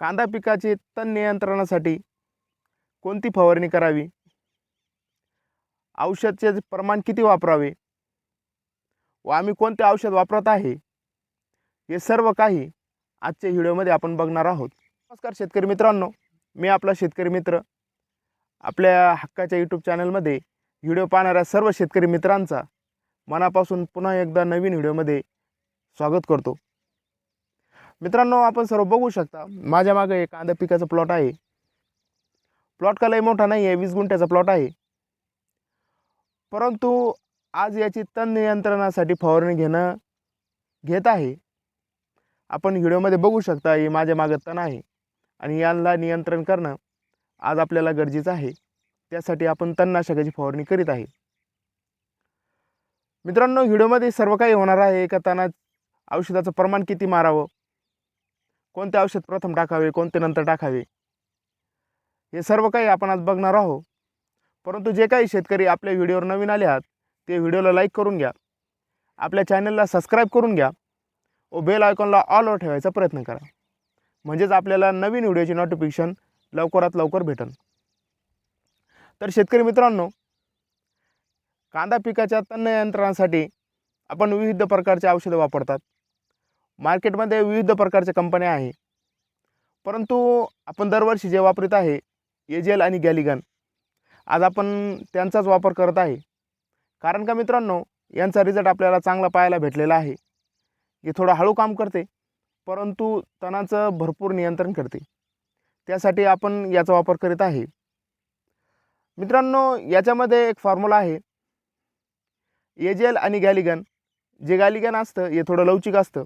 कांदा पिकाचे तण नियंत्रणासाठी कोणती फवारणी करावी? औषधचे प्रमाण किती वापरावे? व आम्ही कोणते औषध वापरत आहे? हे सर्व काही आजच्या व्हिडिओमध्ये आपण बघणार आहोत. नमस्कार शेतकरी मित्रांनो मी आपला शेतकरी मित्र. आपल्या हक्काच्या यूट्यूब चॅनलमध्ये व्हिडिओ पाहणाऱ्या सर्व शेतकरी मित्रांचा मनापासून पुन्हा एकदा नवीन व्हिडिओमध्ये स्वागत करतो. मित्रांनो आपण सर्व बघू शकता माझ्या मागे एक कांदा पिकाचा प्लॉट आहे. प्लॉट का लय मोठा नाही आहे वीस गुंठ्याचा प्लॉट आहे. परंतु आज याची तण नियंत्रणासाठी फवारणी घेणं घेत आहे. आपण व्हिडिओमध्ये बघू शकता हे माझ्या मागं तण आहे आणि यांना नियंत्रण करणं आज आपल्याला गरजेचं आहे. त्यासाठी आपण तणनाशकाची फवारणी करीत आहे. मित्रांनो व्हिडिओमध्ये सर्व काही होणार आहे एका तणात औषधाचं प्रमाण किती मारावं कोणते औषध प्रथम टाकावे कोणते नंतर टाकावे? हे सर्व काही आपण आज बघणार आहोत. परंतु जे काही शेतकरी आपल्या व्हिडिओवर नवीन आले आहात ते व्हिडिओला लाईक करून घ्या. आपल्या चॅनलला सबस्क्राईब करून घ्या व बेल आयकॉनला ऑलवर ठेवायचा प्रयत्न करा. म्हणजेच आपल्याला नवीन व्हिडिओची नोटिफिकेशन लवकरात लवकर भेटेल तर शेतकरी मित्रांनो कांदा पिकाच्या तणयंत्रणासाठी आपण विविध प्रकारचे औषधं वापरतात. मार्केटमध्ये विविध प्रकारच्या कंपन्या आहे. परंतु आपण दरवर्षी जे वापरत आहे एजेल आणि गॅलिगन आज आपण त्यांचाच वापर करत आहे. कारण का मित्रांनो यांचा रिझल्ट आपल्याला चांगला पाहायला भेटलेला आहे. हे थोडं हळू काम करते परंतु तणाचं भरपूर नियंत्रण करते. त्यासाठी आपण याचा वापर करीत आहे. मित्रांनो याच्यामध्ये एक फॉर्म्युला आहे. एजेल आणि गॅलिगन जे गॅलिगन असतं हे थोडं लवचिक असतं.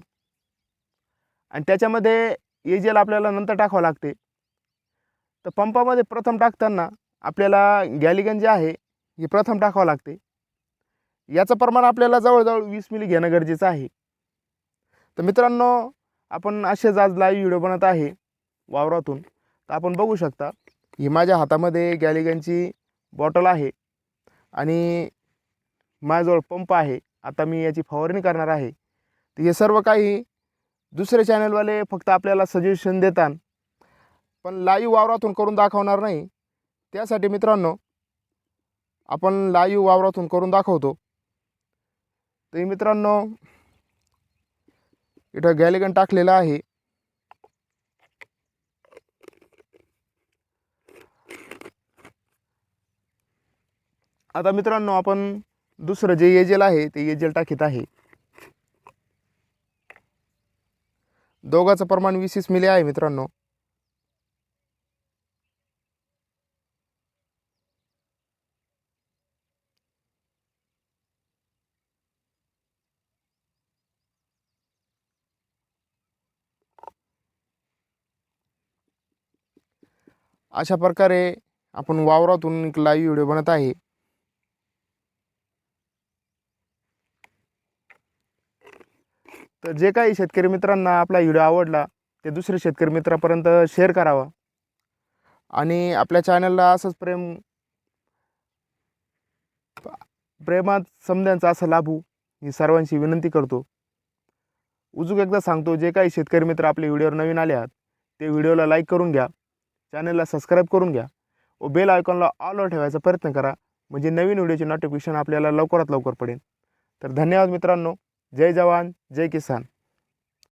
आणि त्याच्यामध्ये एजेल आपल्याला नंतर टाकावं लागते. तर पंपामध्ये प्रथम टाकताना आपल्याला गॅलिगन जे आहे हे प्रथम टाकावं लागते. याचं प्रमाण आपल्याला जवळजवळ वीस मिली घेणं गरजेचं आहे. तर मित्रांनो आपण असेच आज लाईव्ह व्हिडिओ बनत आहे वावरातून. तर आपण बघू शकता ही माझ्या हातामध्ये गॅलिगनची बॉटल आहे आणि माझ्याजवळ पंप आहे. आता मी याची फवारणी करणार आहे. तर हे सर्व काही दुसरे चॅनलवाले फक्त आपल्याला सजेशन देतात. पण लाईव्ह वावरातून करून दाखवणार नाही. त्यासाठी मित्रांनो आपण लाईव्ह वावरातून करून दाखवतो. तर मित्रांनो इथं गॅलिगन टाकलेलं आहे. आता मित्रांनो आपण दुसरं जे एजेल आहे ते एजेल टाकीत आहे. दोघाचं प्रमाण वीस वीस मिली आहे मित्रांनो. अशा प्रकारे आपण वावरातून एक लाईव्ह व्हिडिओ बनत आहे. तर जे काही शेतकरी मित्रांना आपला व्हिडिओ आवडला ते दुसरे शेतकरी मित्रापर्यंत शेअर करावा. आणि आपल्या चॅनलला असंच प्रेम प्रेमात समजांचा असं लाभू ही सर्वांशी विनंती करतो. उजूक एकदा सांगतो जे काही शेतकरी मित्र आपले व्हिडिओवर नवीन आले आहात ते व्हिडिओला लाईक करून घ्या चॅनलला सबस्क्राईब करून घ्या. व बेल आयकॉनला ऑलवर ठेवायचा प्रयत्न करा म्हणजे नवीन व्हिडिओचे नोटिफिकेशन आपल्याला लवकरात लवकर पडेल. तर धन्यवाद मित्रांनो. જય જવાન જય કિસાન